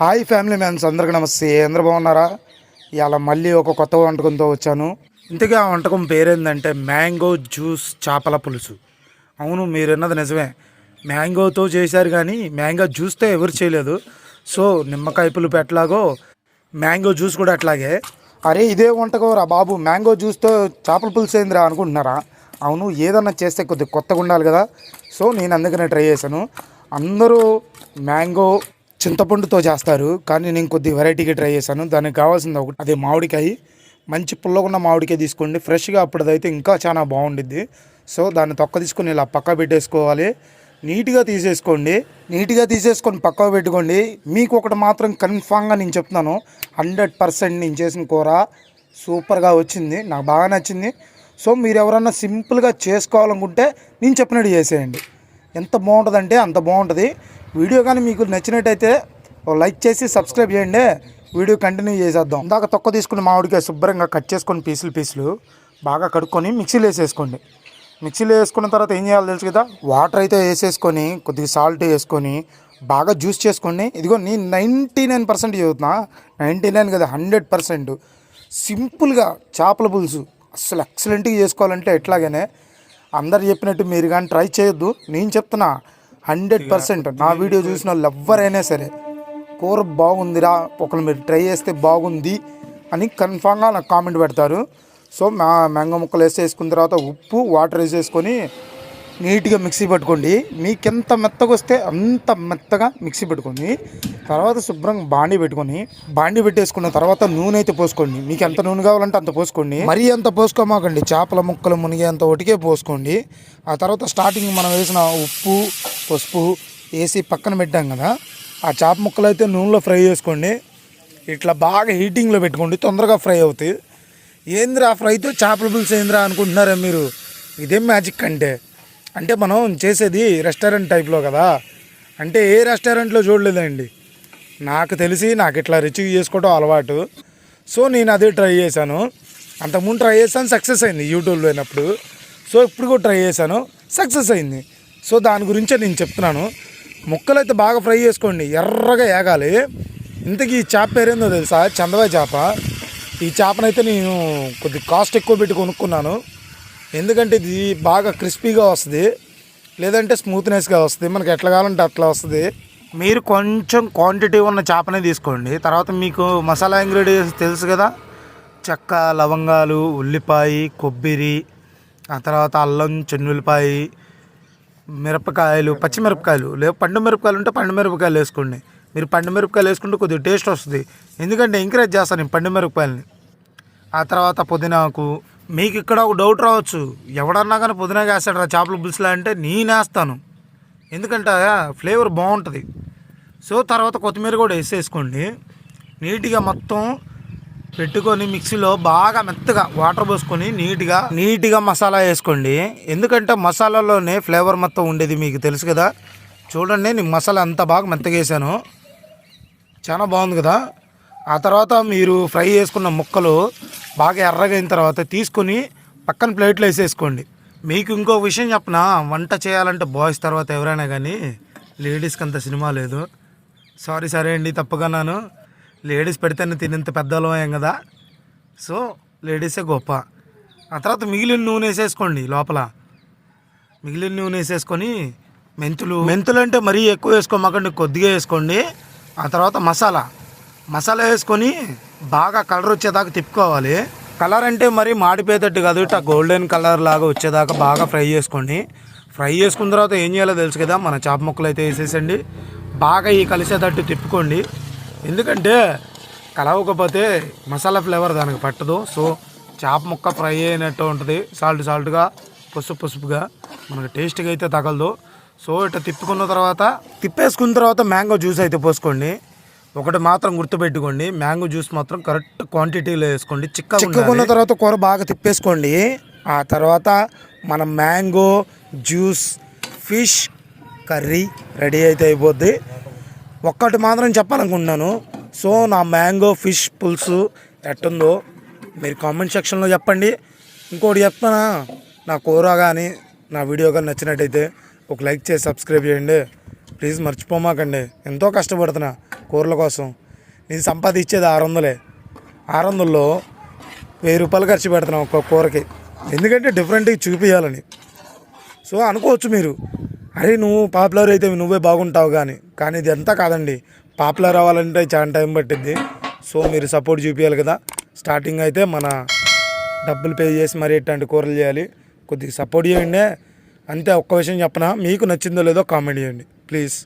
Hi family man's అందరికీ నమస్తే. అందరు బాగున్నారా? ఇలా మళ్ళీ ఒక కొత్త వంటకంతో వచ్చాను. ఇంతకీ ఆ వంటకం పేరేందంటే మ్యాంగో జ్యూస్ చేపల పులుసు. అవును మీరు విన్నది నిజమే. మ్యాంగోతో చేశారు కానీ మ్యాంగో జ్యూస్తో ఎవరు చేయలేదు. సో నిమ్మకాయ పులుపు ఎట్లాగో మ్యాంగో జ్యూస్ కూడా అట్లాగే. అరే ఇదే వంటకం రా బాబు. మ్యాంగో జ్యూస్తో చేపల పులుసు ఏందిరా అనుకుంటున్నారా? అవును ఏదన్నా చేస్తే కొద్దిగా కొత్తగా ఉండాలి కదా. సో నేను అందుకనే ట్రై చేశాను. అందరూ మ్యాంగో చింతపండుతో చేస్తారు. కానీ నేను కొద్ది వెరైటీగా ట్రై చేశాను. దానికి కావాల్సింది ఒకటి అదే మామిడికాయ. మంచి పుల్లగున్న మామిడికాయ తీసుకోండి. ఫ్రెష్గా అప్పుడైతే ఇంకా చాలా బాగుండిద్ది. సో దాన్ని తొక్క తీసుకొని ఇలా పక్క పెట్టేసుకోవాలి. నీట్గా తీసేసుకోండి. నీట్గా తీసేసుకొని పక్కకు పెట్టుకోండి. మీకు ఒకటి మాత్రం కన్ఫామ్గా నేను చెప్తున్నాను. హండ్రెడ్ పర్సెంట్ నేను చేసిన కూర సూపర్గా వచ్చింది. నాకు బాగా నచ్చింది. సో మీరు ఎవరన్నా సింపుల్గా చేసుకోవాలనుకుంటే నేను చెప్పినట్టు చేసేయండి. ఎంత బాగుంటుందంటే అంత బాగుంటుంది. వీడియో కానీ మీకు నచ్చినట్టయితే లైక్ చేసి సబ్స్క్రైబ్ చేయండి. వీడియో కంటిన్యూ చేసేద్దాం. ఇందాక తొక్క తీసుకుని మామిడికాయ శుభ్రంగా కట్ చేసుకొని పీసులు పీసులు బాగా కడుక్కొని మిక్సీలో వేసేసుకోండి. మిక్సీలో వేసుకున్న తర్వాత ఏం చేయాలో తెలుసు కదా? వాటర్ అయితే వేసేసుకొని కొద్దిగా సాల్ట్ వేసుకొని బాగా జ్యూస్ చేసుకోండి. ఇదిగో నేను నైంటీ నైన్ పర్సెంట్ చదువుతున్నా. నైంటీ నైన్ కదా హండ్రెడ్ పర్సెంట్. సింపుల్గా చేపల పులుసు అసలు ఎక్సలెంట్గా చేసుకోవాలంటే ఎట్లాగనే అందరు చెప్పినట్టు మీరు కానీ ట్రై చేయొద్దు. నేను చెప్తున్నా హండ్రెడ్ పర్సెంట్. నా వీడియో చూసిన వాళ్ళు ఎవరైనా సరే కూర బాగుందిరా ఒకరు మీరు ట్రై చేస్తే బాగుంది అని కన్ఫామ్గా నాకు కామెంట్ పెడతారు. సో మా మ్యాంగో ముక్కలు వేసేసుకున్న తర్వాత ఉప్పు వాటర్ వేసేసుకొని నీట్గా మిక్సీ పట్టుకోండి. మీకు ఎంత మెత్తగా వస్తే అంత మెత్తగా మిక్సీ పెట్టుకోండి. తర్వాత శుభ్రంగా బాండి పెట్టుకొని బాండి పెట్టేసుకున్న తర్వాత నూనె అయితే పోసుకోండి. మీకు ఎంత నూనె కావాలంటే అంత పోసుకోండి. మరీ అంత పోసుకోమాకండి. చేపల ముక్కలు మునిగేంత ఒకటికే పోసుకోండి. ఆ తర్వాత స్టార్టింగ్ మనం వేసిన ఉప్పు పసుపు వేసి పక్కన పెట్టాం కదా ఆ చేప ముక్కలు అయితే నూనెలో ఫ్రై చేసుకోండి. ఇట్లా బాగా హీటింగ్లో పెట్టుకోండి తొందరగా ఫ్రై అవుతాయి. ఏంద్రా ఫ్రైతో చేపల పులుసు ఏంద్రా అనుకుంటున్నారా మీరు? ఇదేం మ్యాజిక్ అంటే? అంటే మనం చేసేది రెస్టారెంట్ టైప్లో కదా. అంటే ఏ రెస్టారెంట్లో చూడలేదండి. నాకు తెలిసి నాకు ఇట్లా రుచిగా చేసుకోవడం అలవాటు. సో నేను అదే ట్రై చేశాను. అంతకుముందు ట్రై చేశాను సక్సెస్ అయింది యూట్యూబ్లో అయినప్పుడు. సో ఇప్పుడు కూడా ట్రై చేశాను సక్సెస్ అయింది. సో దాని గురించే నేను చెప్తున్నాను. ముక్కలు అయితే బాగా ఫ్రై చేసుకోండి. ఎర్రగా ఏగాలి. ఇంతకీ ఈ చేప పేరేందో తెలుసా? చందవాయి చేప. ఈ చేపనైతే నేను కొద్ది కాస్ట్ ఎక్కువ పెట్టి కొనుక్కున్నాను. ఎందుకంటే ఇది బాగా క్రిస్పీగా వస్తుంది. లేదంటే స్మూత్నెస్గా వస్తుంది. మనకి ఎట్లా కావాలంటే అట్లా వస్తుంది. మీరు కొంచెం క్వాంటిటీ ఉన్న చేపనే తీసుకోండి. తర్వాత మీకు మసాలా ఇంగ్రీడియంట్స్ తెలుసు కదా? చెక్క లవంగాలు ఉల్లిపాయ కొబ్బరి ఆ తర్వాత అల్లం చెన్నుల్లిపాయి మిరపకాయలు పచ్చిమిరపకాయలు. లేవు పండు మిరపకాయలు ఉంటే పండు మిరపకాయలు వేసుకోండి. మీరు పండు మిరపకాయలు వేసుకుంటే కొద్దిగా టేస్ట్ వస్తుంది. ఎందుకంటే ఎంకరేజ్ చేస్తాను నేను పండు మిరపకాయలని. ఆ తర్వాత పుదీనాకు మీకు ఇక్కడ ఒక డౌట్ రావచ్చు. ఎవడన్నా కానీ పుదీనా వేస్తాడు రా చేపల పులుసులా అంటే నేను వేస్తాను. ఎందుకంటే ఫ్లేవర్ బాగుంటుంది. సో తర్వాత కొత్తిమీర కూడా వేసేసుకోండి. నీట్గా మొత్తం పెట్టుకొని మిక్సీలో బాగా మెత్తగా వాటర్ పోసుకొని నీట్గా నీట్గా మసాలా వేసుకోండి. ఎందుకంటే మసాలాలోనే ఫ్లేవర్ మొత్తం ఉండేది మీకు తెలుసు కదా. చూడండి నేను మసాలా అంత బాగా మెత్తగా వేసాను. చాలా బాగుంది కదా. ఆ తర్వాత మీరు ఫ్రై చేసుకున్న ముక్కలు బాగా ఎర్రగా అయిన తర్వాత తీసుకొని పక్కన ప్లేట్లో వేసేసుకోండి. మీకు ఇంకో విషయం చెప్పనా వంట చేయాలంటే బాయ్స్ తర్వాత ఎవరైనా కానీ లేడీస్కి అంత సినిమా లేదు. సారీ సరే అండి తప్పుకున్నాను లేడీస్ పెడితేనే తినేంత పెద్దవాళ్ళం కదా. సో లేడీసే గొప్ప. ఆ తర్వాత మిగిలిన నూనె వేసేసుకోండి లోపల. మిగిలిన నూనె వేసేసుకొని మెంతులు. మెంతులు అంటే మరీ ఎక్కువ వేసుకోమాకండి కొద్దిగా వేసుకోండి. ఆ తర్వాత మసాలా. మసాలా వేసుకొని బాగా కలర్ వచ్చేదాకా తిప్పుకోవాలి. కలర్ అంటే మరి మాడిపోయేటట్టు కాదు ఇట్లా గోల్డెన్ కలర్ లాగా వచ్చేదాకా బాగా ఫ్రై చేసుకోండి. ఫ్రై చేసుకున్న తర్వాత ఏం చేయాలో తెలుసు కదా మన చేప ముక్కలు అయితే వేసేసండి. బాగా ఈ కలిసేటట్టు తిప్పుకోండి. ఎందుకంటే కలవకపోతే మసాలా ఫ్లేవర్ దానికి పట్టదు. సో చేప ముక్క ఫ్రై అయినట్టు ఉంటుంది. సాల్ట్ సాల్ట్గా పసుపు పసుపుగా. మనకు టేస్ట్గా అయితే తగలదు. సో ఇట్లా తిప్పుకున్న తర్వాత తిప్పేసుకున్న తర్వాత మ్యాంగో జ్యూస్ అయితే పోసుకోండి. ఒకటి మాత్రం గుర్తుపెట్టుకోండి. మ్యాంగో జ్యూస్ మాత్రం కరెక్ట్ క్వాంటిటీలో వేసుకోండి. చిక్క చిక్కుకున్న తర్వాత కూర బాగా తిప్పేసుకోండి. ఆ తర్వాత మన mango juice fish curry ready అయితే అయిపోద్ది. ఒక్కటి మాత్రం చెప్పాలనుకుంటున్నాను. సో నా మ్యాంగో ఫిష్ పులుసు ఎట్టుందో మీరు కామెంట్ సెక్షన్లో చెప్పండి. ఇంకోటి చెప్తానా నా కూర కానీ నా వీడియో కానీ నచ్చినట్టయితే ఒక లైక్ చేసి సబ్స్క్రైబ్ చేయండి. ప్లీజ్ మర్చిపోమాకండి. ఎంతో కష్టపడుతున్నా కూరల కోసం. నేను సంపాదించేది ఆరు వందలే. ఆరు వందల్లో వెయ్యి రూపాయలు ఖర్చు పెడుతున్నాం ఒక్క కూరకి. ఎందుకంటే డిఫరెంట్గా చూపించాలని సో అనుకోవచ్చు మీరు. అరే నువ్వు పాపులర్ అయితే నువ్వే బాగుంటావు కానీ కానీ ఇది ఎంత కాదండి. పాపులర్ అవ్వాలంటే చాలా టైం పట్టిద్ది. సో మీరు సపోర్ట్ చూపించాలి కదా. స్టార్టింగ్ అయితే మన డబ్బులు పే చేసి మరి ఇట్లాంటి కూరలు చేయాలి. కొద్దిగా సపోర్ట్ చేయండి. అంతే ఒక్క విషయం చెప్పనా. మీకు నచ్చిందో లేదో కామెంట్ చేయండి. ప్లీజ్.